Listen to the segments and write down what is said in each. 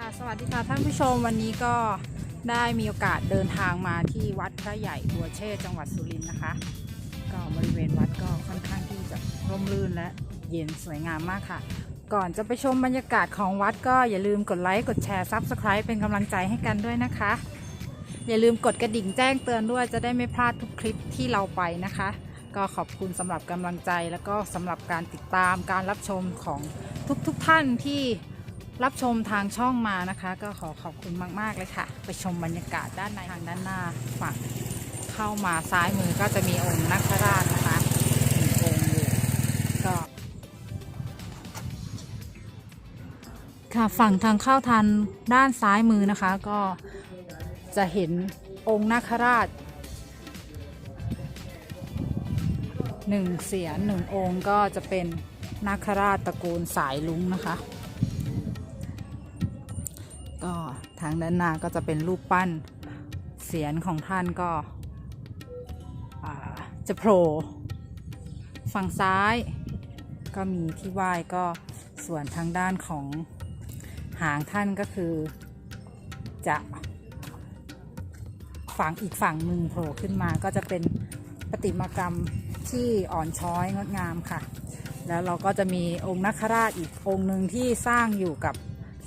ค่ะสวัสดีค่ะท่านผู้ชมวันนี้ก็ได้มีโอกาสเดินทางมาที่วัดพระใหญ่บัวเชษจังหวัดสุรินทร์นะคะ ก็บริเวณวัดก็ค่อนข้างที่จะร่มรื่นและเย็นสวยงามมากค่ะ ก่อนจะไปชมบรรยากาศของวัดก็อย่าลืมกดไลค์กดแชร์ซับสไคร b e เป็นกำลังใจให้กันด้วยนะคะ อย่าลืมกดกระดิ่งแจ้งเตือนด้วยจะได้ไม่พลาดทุกคลิปที่เราไปนะคะ ก็ขอบคุณสำหรับกำลังใจ แล้วก็สำหรับการติดตามการรับชมของทุกๆทท่านที่ รับชมทางช่องมานะคะ ก็ขอขอบคุณมาก ๆ เลยค่ะ ไปชมบรรยากาศด้านในทางด้านหน้าฝั่งเข้ามาซ้ายมือก็จะมีองค์นักราชนะคะหนึ่งองค์อยู่ก็ค่ะฝั่งทางเข้าทางด้านซ้ายมือนะคะ ก็จะเห็นองค์นาคราชหนึ่งเสียนหนึ่งองค์ก็จะเป็นนาคราชตระกูลสายลุงนะคะ ทางด้านหน้าก็จะเป็นรูปปั้นเสียนของท่านก็จะโผล่ฝั่งซ้าย ก็มีที่ไหว้ก็ส่วนทางด้านของหางท่านก็คือจะฝั่งอีกฝั่งหนึ่งโผล่ขึ้นมาก็จะเป็นประติมากรรมที่อ่อนช้อยงดงามค่ะ แล้วเราก็จะมีองค์นักคราชอีกองค์หนึ่งที่สร้างอยู่กับ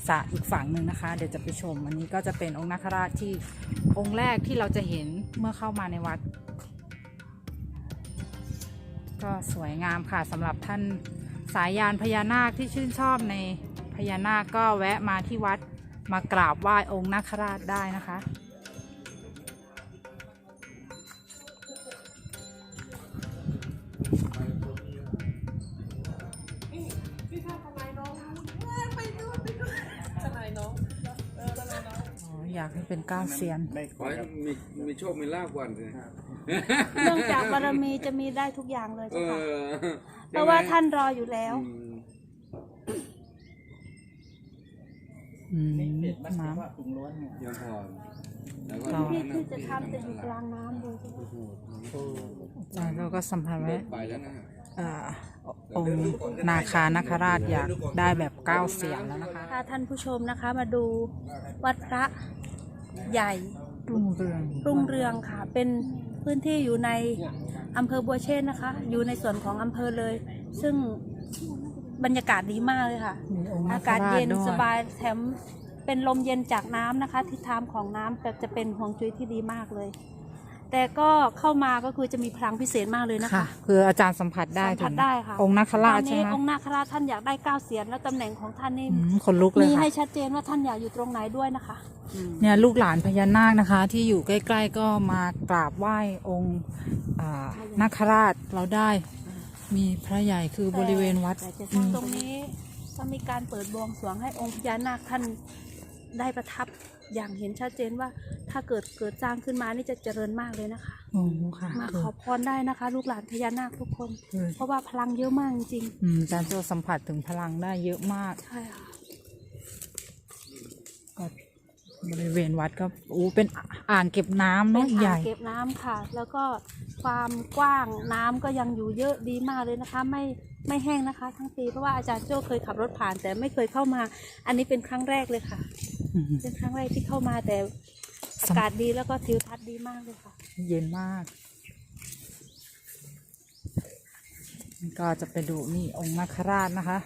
สระอีกฝั่งหนึ่งนะคะ เดี๋ยวจะไปชม อันนี้ก็จะเป็นองค์นัคราชที่องค์แรกที่เราจะเห็นเมื่อเข้ามาในวัด ก็สวยงามค่ะสำหรับท่านสายยานพญานาคที่ชื่นชอบในพญานาคก็แวะมาที่วัดมากราบไหว้องค์นาคราชได้นะคะากให้เป็นก้าวเซียนขอให้มีมีโชคมีลาภก่อนเลยเนื่องจากบารมีจะมีได้ทุกอย่างเลยเอเจ้าค่ะ อเพราะว่าท่านรออยู่แล้ว อืมอืมเด็ดมันน้ว่าถุงล้วนเนี่ยเพียงพอแล้วก็ที่ที่จะทำจะอยู่กลางน้ำเลยเจ้าค่ะำอาจารย์เราก็สัมผัสไว้ไปแล้วนะอ่าองค์นาคานาคราชอยากได้แบบก้าวเสียงแล้วนะคะถ้าท่านผู้ชมนะคะมาดูวัดพระ ใหญ่รุ่งเรืองรุ่งเรืองค่ะ เป็นพื้นที่อยู่ในอำเภอบัวเชษนะคะ อยู่ในส่วนของอำเภอเลย ซึ่งบรรยากาศดีมากเลยค่ะ มีองค์นาอาคกาศราชเย็นด้วยสบายแถมเป็นลมเย็นจากน้ำนะคะ ทิศทางของน้ำแบบจะเป็นห่วงจุ้ยที่ดีมากเลย แต่ก็เข้ามาก็คือจะมีพลังพิเศษมากเลยนะค่ะคะคืออาจารย์สัมผัสได้สัมผัสถึงได้ค่ะองค์นาคราชตอนใช่นี้ไหมองค์นาคราชท่านอยากได้เก้าเสียนแล้วตำแหน่งของท่านนี่อืมขนลุกเลยมีค่ะให้ชัดเจนว่าท่านอยากอยู่ตรงไหนด้วยนะคะอืมเนี่ยลูกหลานพญานาคนะคะ ที่อยู่ใกล้ ๆก็มากราบไหว้องค์อ่านาคราชเราได้ มีพระใหญ่คือบริเวณวัดแต่จะอืมตรงนี้ก็มีการเปิดบวงสรวงให้องค์พญานาคท่านได้ประทับ อย่างเห็นชัดเจนว่าถ้าเกิดเกิดสร้างขึ้นมานี่จะเจริญมากเลยนะคะ โอ้โหค่ะมาคือขอพรได้นะคะ ลูกหลานพญานาคทุกคนคือเพราะว่าพลังเยอะมากจริงอืมอาจารย์โจสัมผัสถึงพลังได้เยอะมากๆใช่ค่ะ ก็ บริเวณวัดก็อู้เป็นอ่างเก็บน้ำเป็เนาะนใหอ่างญ่เก็บน้ำค่ะ แล้วก็ความกว้างน้ำก็ยังอยู่เยอะดีมากเลยนะคะ ไม่ไม่แห้งนะคะ ทั้งปีเพราะว่าอาจารย์โจ้เคยขับรถผ่าน แต่ไม่เคยเข้ามา อันนี้เป็นครั้งแรกเลยค่ะอืมเป็นครั้งแรกที่เข้ามาแต่อากาศดีแล้วก็ทิวทัศน์ดีมากเลยค่ะ เย็นมากก็จะไปดูนี่องค์นาคราชนะคะ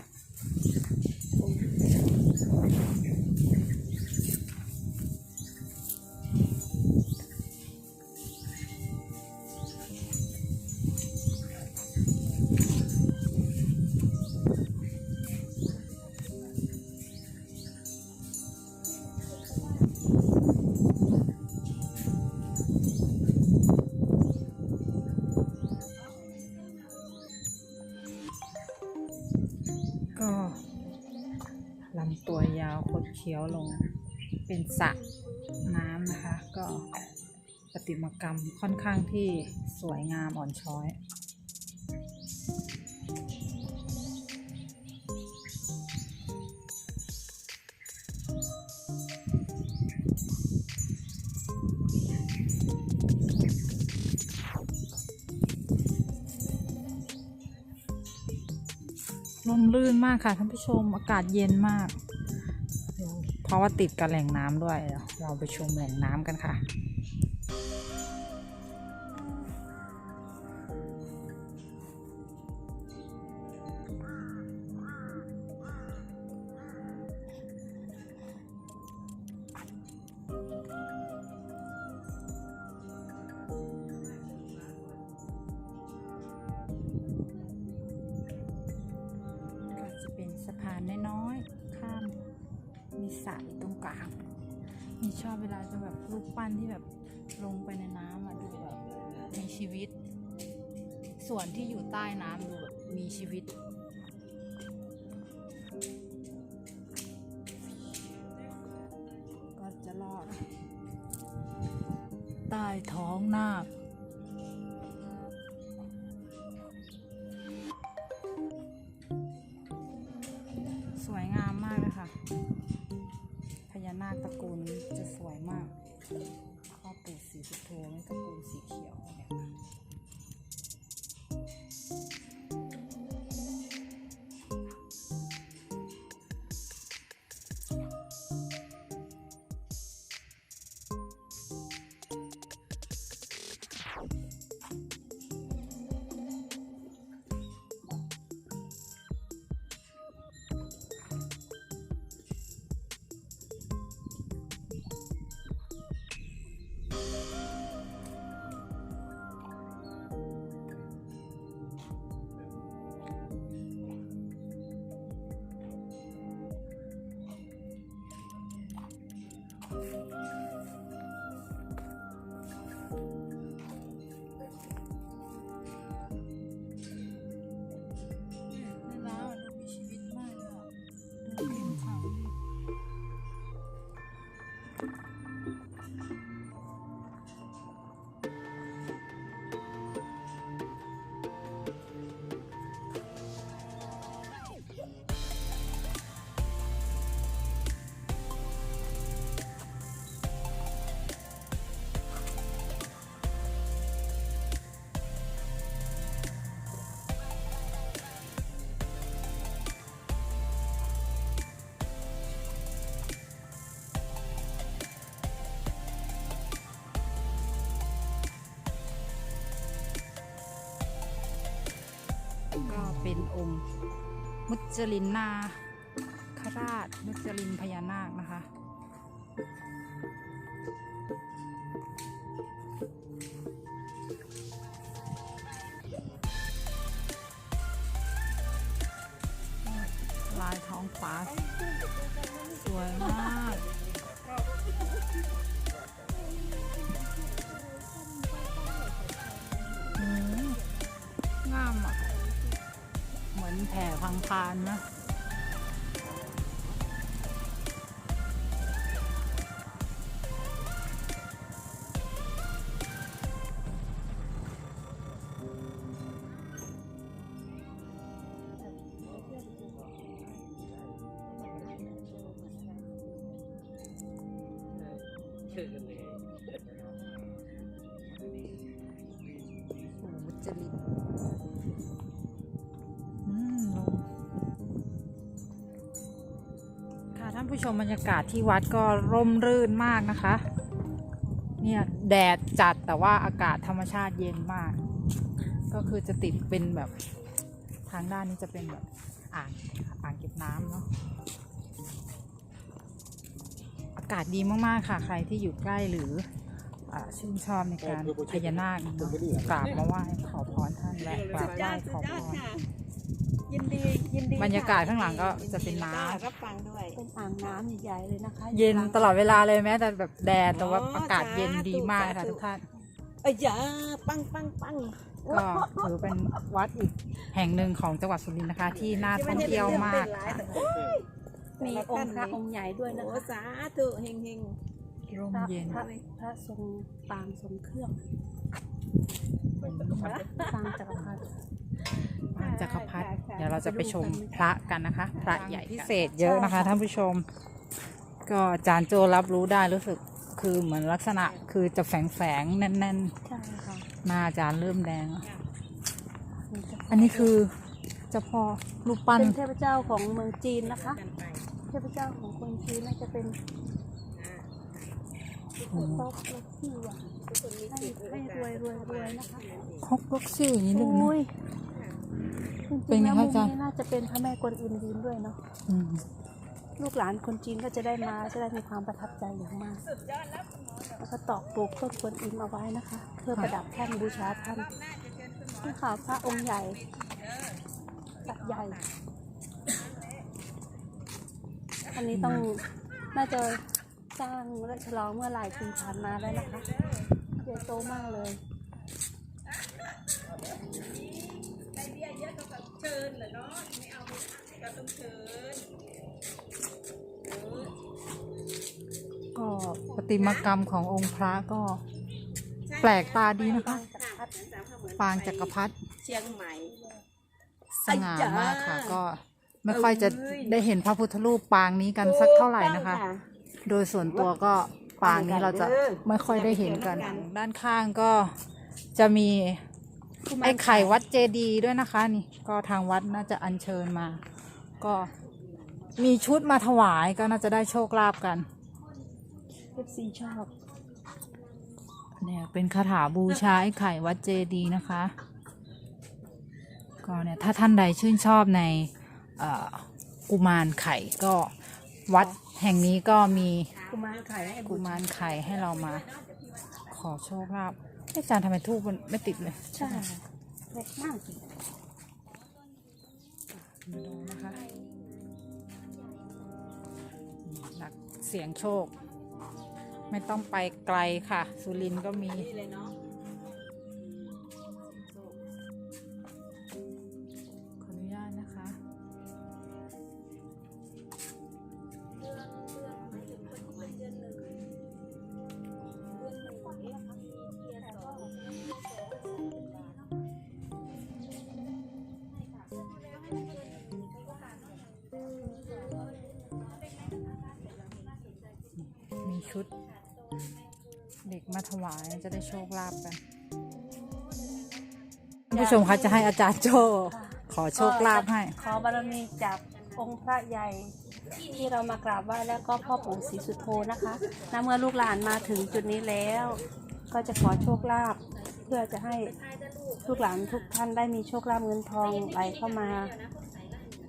เคี้ยวลงเป็นสระน้ำนะคะ ก็ประติมากรรมค่อนข้างที่สวยงามอ่อนช้อยลมลื่นมากค่ะท่านผู้ชมอากาศเย็นมาก เพราะว่าติดกับแหล่งน้ำด้วยเดี๋ยวเราไปชมแหล่งน้ำกันค่ะ สระอยู่ตรงกลางมีชอบเวลาจะแบบรูปปั้นที่แบบลงไปในน้ำอะดูแบบมีชีวิต ส่วนที่อยู่ใต้น้ำดูแบบมีชีวิตก็จะรอด ใต้ท้องนาค นาคตระกูลนี้จะสวยมากพ่อปู่สีสุโธนี่ตระกูลสีเขียว จลินนา ปู่มุจลินอืมลงค่ะท่านผู้ชมบรรยากาศที่วัดก็ร่มรื่นมากนะคะ เนี่ยแดดจัดแต่ว่าอากาศธรรมชาติเย็นมาก ก็คือจะติดเป็นแบบทางด้านนี้จะเป็นแบบอ่างอ่างเก็บน้ำเนาะากาศดีมากๆค่ะ ใครที่อยู่ใกล้หรืออาชื่นชอบในการพญานาคเนาะกราบมาไหว้ขอพรท่านและกราบไหว้ขอพรยินดียินดีบรรยากาศข้างหลังก็จะเป็นน้ำรับฟังด้วยเป็นอ่างน้ำใหญ่ๆเลยนะคะ เย็นกลางตลอดเวลาเลยแม้แต่แบบแดดแต่ว่าอ๋ออากาศเย็นดีมากสาธุค่ะทุกท่านเอ้ยอย่าปังปังปังก็ถือเป็นวัดอีกแห่งหนึ่งของจังหวัดสุรินทร์นะคะ ที่น่าท่องเที่ยวมากค่ะ มีองค์พระองค์ใหญ่ด้วยนะโอ้คะ สาธุเฮงเฮงร่มพระเย็นพระพระทรงปางทรงเครื่องปางจักรพรรดิปางจักรพรรดิเดี๋ยวเราจะไปชมพระกันนะคะ พระใหญ่พิเศษเยอะนะคะท่านผู้ชม ก็อาจารย์โจรับรู้ได้รู้สึกคือเหมือนลักษณะคือจะแฝงแฝงๆแน่นใช่ค่ะๆหน้าอาจารย์เริ่มแดงแล้วมีเจ้าพ่อันนี้คือเจ้าพ่อรูปปั้นเป็นเทพเจ้าของเมืองจีนนะคะเท พเจ้าของคนจีนน่าจะเป็นโอ้โต๊ะล็อกซี่หวานให้ให้รวยรวยรวยนะคะฮกลกซี่อย่างนี้ลูกนะโอ้ยจเป็รินงๆไงแล้วคะมุมอาจารย์ นี้น่าจะเป็นพระแม่กวนอิมยืนด้วยเนาะอืมลูกหลานคนจีนก็จะได้มาจะได้มีความประทับใจอย่างมาก แล้วก็ตอกปลูกต้นกวนอิมเอาไว้นะคะ เพื่อประดับท่านบูชาท่านนี่ค่ะพระองค์ใหญ่ตัดใหญ่ อันนี้ต้องน่าจะสร้างและฉลองเมื่อหลายปีผ่านมาแล้วนะคะใหญ่โตมากเลยก็ประติมากรรมขององค์พระก็แปลกตาดีนะคะ ปางจักรพรรดิเชียงใหม่สง่ามากค่ะก็ ไม่ค่อยจะได้เห็นพระพุทธรูปปางนี้กันสักเท่าไหร่นะคะ โดยส่วนตัวก็ปางนี้เราจะไม่ค่อยได้เห็นกัน ด้านข้างก็จะมีไอ้ไข่วัดเจดีย์ด้วยนะคะนี่ ก็ทางวัดน่าจะอัญเชิญมา ก็มีชุดมาถวายก็น่าจะได้โชคลาภกันเอฟซีชอบเนี่ยเป็นคาถาบูชาไอ้ไข่วัดเจดีย์นะคะ ก็เนี่ยถ้าท่านใดชื่นชอบในเอ่อ กุมารไข่ก็วัดแห่งนี้ก็มีกุมารไข่ให้กุมารไข่ให้เรามา ขอโชคลาภอาจารย์ทำไมทูบมันไม่ติดเลย ใช่เล็กมากมาดูนะคะหลักเสียงโชค ไม่ต้องไปไกลค่ะ สุรินทร์ก็มีเลยเนาะ วายจะได้โชคลาภกันท่านผู้ชมคะจะให้อาจารย์โจขอโชคลาภให้ ขอบารมีจากองค์พระใหญ่ที่เรามากราบไหว้แล้วก็พ่อปู่ศรีสุโธนะคะนเมื่อลูกหลานมาถึงจุดนี้แล้ว ก็จะขอโชคลาภเพื่อจะให้ลูกหลานทุกท่านได้มีโชคลาภเงินทองไหลเข้ามา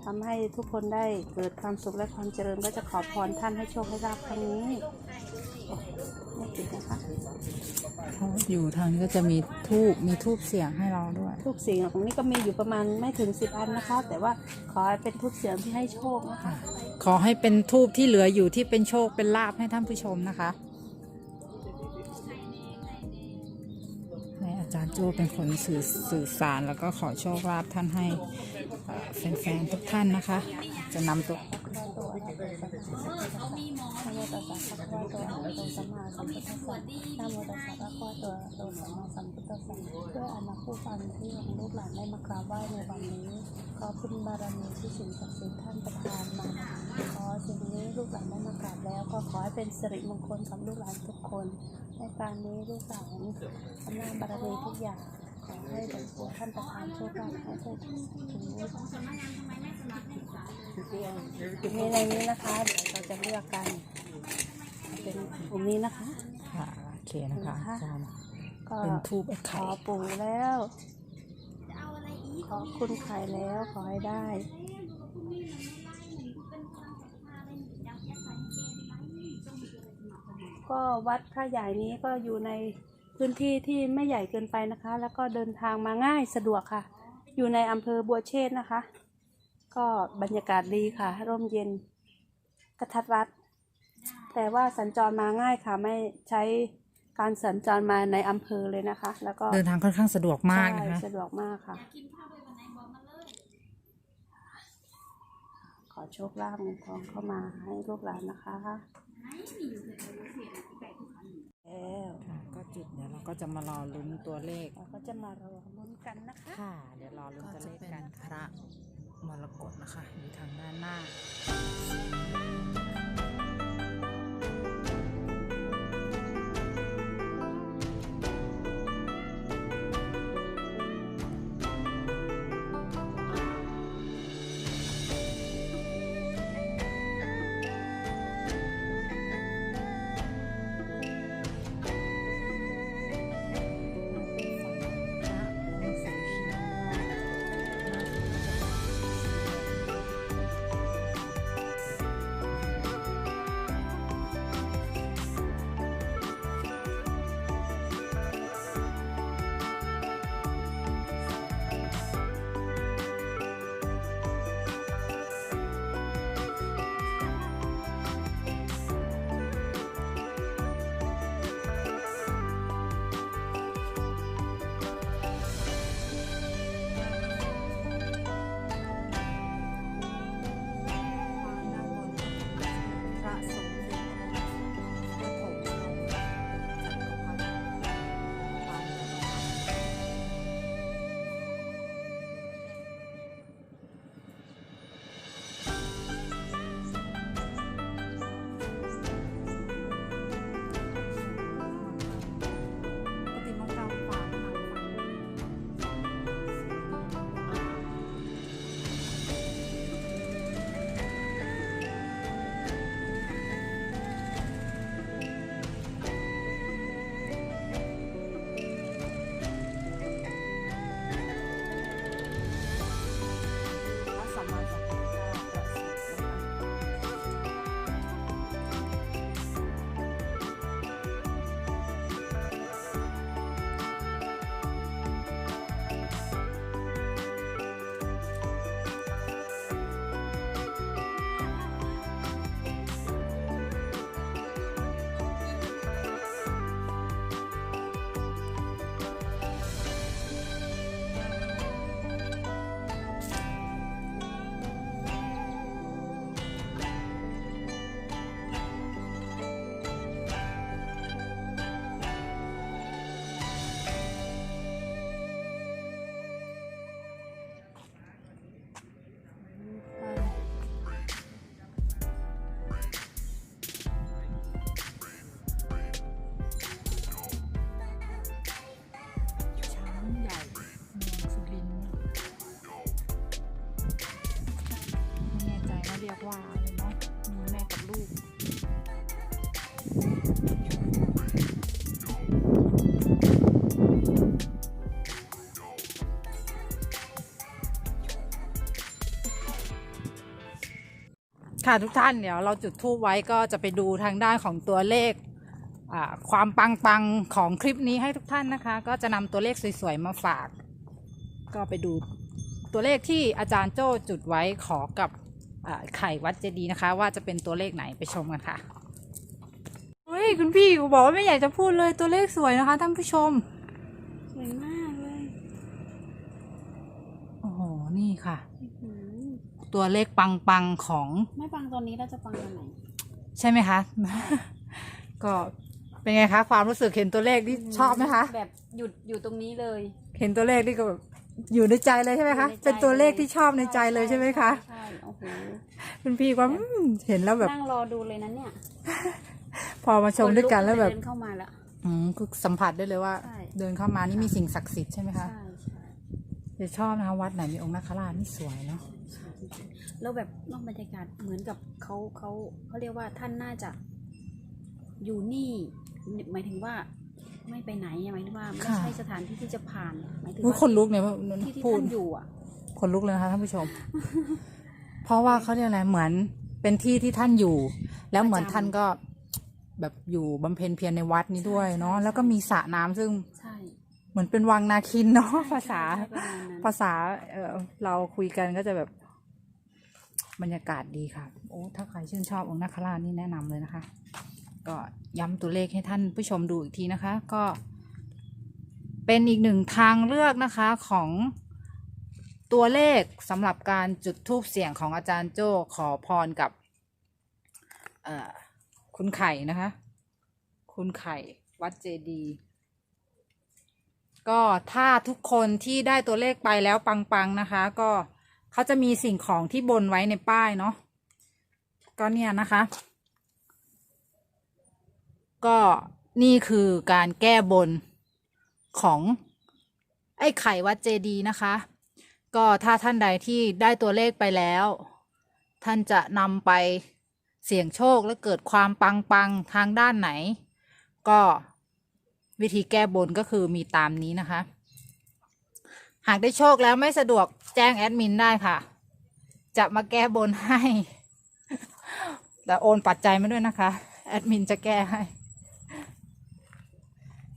ทำให้ทุกคนได้เกิดความสุขและความเจริญก็จะขอพรท่านให้โชคให้ลาภครั้งนี้ อยู่ทางนี้ก็จะมีทูบมีทูบเสียงให้เราด้วย ทุกเสียงของนี้ก็มีอยู่ประมาณไม่ถึงสิบอันนะคะ แต่ว่าขอให้เป็นทุกเสียงที่ให้โชคนะคะ ขอให้เป็นทูบที่เหลืออยู่ที่เป็นโชคเป็นลาภให้ท่านผู้ชมนะคะให้อาจารย์โจเป็นคนสื่อสื่อสารแล้วก็ขอโชคลาภท่านให้เอ่อแฟนๆทุกท่านนะคะ จะนำตัว นะโมตัสสะภะคะวะโตอะระหะโตสัมมาสัมพุทธัสสะนะโมตัสสะภะคะวะโตอะระหะโตสัมมาสัมพุทธัสสะด้วยอนาคูฟันที่ของลูกหลานได้มากราบไหว้ในวันนี้ ขอคุณบารมีที่สิ่งศักดิ์สิทธิ์ท่านประทานมา ขอสิ่งนี้ลูกหลานได้มากราบแล้วก็ขอให้เป็นสิริมงคลกับลูกหลานทุกคน ในการนี้ลูกหลานอำนาจบารมีทุกอย่างขอให้หลวงปู่ท่านประทานโชคลาภให้ได้ถึงนี้ มีในนี้นะคะเดี๋ยวเราจะเลือกกัน เป็นกลุ่มนี้นะคะ ค่ะโอเคนะคะอาจารย์ก็เป็นทูบไอ้ขไข่อปู่แล้ว ขอคุณไข่แล้วขอให้ได้ ก็วัดพระใหญ่นี้ก็อยู่ในพื้นที่ที่ไม่ใหญ่เกินไปนะคะ แล้วก็เดินทางมาง่ายสะดวกค่ะ อยู่ในอำเภอบัวเชษฐ์นะคะ ก็บรรยากาศดีค่ะ ร่มเย็นกระทัดรัด แต่ว่าสัญจรมาง่ายค่ะ ไม่ใช้การสัญจรมาในอำเภอเลยนะคะ แล้วก็เดินทางค่อนข้างสะดวกมากนะคะใช่สะดวกมากค่ะ ขอโชคลาภเงินทองเข้ามาให้ลูกหลานนะคะแล้วค่ะก็จุดเดี๋ยวเราก็จะมารอลุ้นตัวเลขเราก็จะมารอลุ้นกันนะคะ ค่ะ เดี๋ยวรอลุ้นตัวเลขกันพระ มรกตนะคะอยู่ทางด้านหน้า ว่าเนาะมีแม่กับลูกค่ะทุกท่านเดี๋ยวเราจุดทูบไว้ก็จะไปดูทางด้านของตัวเลขความปังปังของคลิปนี้ให้ทุกท่านนะคะ ก็จะนำตัวเลขสวยๆมาฝาก ก็ไปดูตัวเลขที่อาจารย์โจ้จุดไว้ขอกับ ไข่วัดเจดีย์นะคะ ว่าจะเป็นตัวเลขไหนไปชมกันค่ะเฮ้ยคุณพี่บอกว่าไม่อยากจะพูดเลยตัวเลขสวยนะคะท่านผู้ชม สวยมากเลยโอ้โหนี่ค่ะอื้อหือตัวเลขปังๆของ ไม่ปังตอนนี้เราจะปังตอนไหนใช่ไหมคะ ก็เป็นไงคะ ความรู้สึกเห็นตัวเลขที่ชอบไหมคะ แบบหยุดอยู่ตรงนี้เลย เห็นตัวเลขที่ก็แบบ อยู่ในใจเลยใช่ไหมคะอยู่ใใจ เป็นตัวเลขที่ชอบในใจเลยใช่ไหมคะใช่โอ้โหคุณพี่ก็อืมเห็นแล้วแบบ นั่งรอดูเลยนะเนี่ยพอมาชมด้วยกันแล้วแบบเดินเข้ามาแล้วอืมคือสัมผัสได้เลยว่า ใช่ เดินเข้ามานี่มีสิ่งศักดิ์สิทธิ์ใช่ไหมคะใช่ใช่จะชอบนะคะวัดไหนมีองค์นาคราชนี่สวยเนาะใช่จริงๆแล้วแบบนอกบรรยากาศเหมือนกับเขาเขาเขาเรียกว่าท่านน่าจะอยู่นี่หมายถึงว่า ไม่ไปไหนหมายถึงว่าไม่ใช่สถานที่ที่จะผ่านหมายถึงอุ๊ยว่าคนลุกเนี่ยว่าที่ที่พูดท่านอยู่อะคนลุกเลยนะคะท่านผู้ชม เพราะว่าเขาเรียกอะไรเหมือนเป็นที่ที่ท่านอยู่ แล้วเหมือนประจำท่านก็แบบอยู่บำเพ็ญเพียรในวัดนี้ด้วยเนาะใช่ใช่แล้วก็มีสระน้ำซึ่งใช่เหมือนเป็นวังนาคินเนาะภาษาใช่ประมาณนั้นภาษาเออเราคุยกันก็จะแบบบรรยากาศดีค่ะ โอ้ ถ้าใครชื่นชอบองค์นาคราชนี่แนะนำเลยนะคะ ก็ย้ำตัวเลขให้ท่านผู้ชมดูอีกทีนะคะก็เป็นอีกหนึ่งทางเลือกนะคะของตัวเลขสำหรับการจุดทูปเสียงของอาจารย์โจ้ขอพรกับคุณไข่นะคะ คุณไข่วัดเจดี ก็ถ้าทุกคนที่ได้ตัวเลขไปแล้วปังๆนะคะ ก็เขาจะมีสิ่งของที่บนไว้ในป้ายเนาะก็เนี่ยนะคะ ก็นี่คือการแก้บนของไอ้ไข่วัดเจดีนะคะ ก็ถ้าท่านใดที่ได้ตัวเลขไปแล้ว ท่านจะนำไปเสี่ยงโชคและเกิดความปังปังๆทางด้านไหน ก็วิธีแก้บนก็คือมีตามนี้นะคะ หากได้โชคแล้วไม่สะดวกแจ้งแอดมินได้ค่ะ จะมาแก้บนให้แต่โอนปัจจัยมาด้วยนะคะ แอดมินจะแก้ให้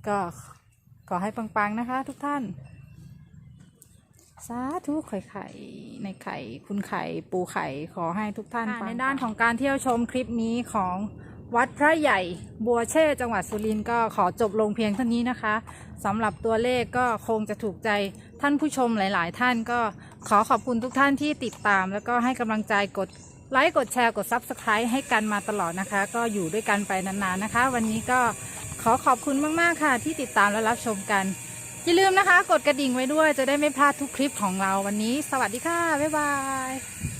ก็ขอให้ปังๆนะคะ ทุกท่าน สาธุไข่ไข่ในไข่คุณไข่ปูไข่ขอให้ทุกท่านในด้านของการเที่ยวชมคลิปนี้ของวัดพระใหญ่บัวเช่จังหวัดสุรินทร์ก็ขอจบลงเพียงเท่านี้นะคะสำหรับตัวเลขก็คงจะถูกใจท่านผู้ชมหลาย ๆ ท่านก็ขอขอบคุณทุกท่านที่ติดตาม แล้วก็ให้กำลังใจกด ไลค์กดแชร์กด Subscribe ให้กันมาตลอดนะคะ ก็อยู่ด้วยกันไปนานๆนะคะ วันนี้ก็ขอขอบคุณมากๆค่ะ ที่ติดตามและรับชมกัน อย่าลืมนะคะ กดกระดิ่งไว้ด้วยจะได้ไม่พลาดทุกคลิปของเราวันนี้ สวัสดีค่ะ บ๊ายบาย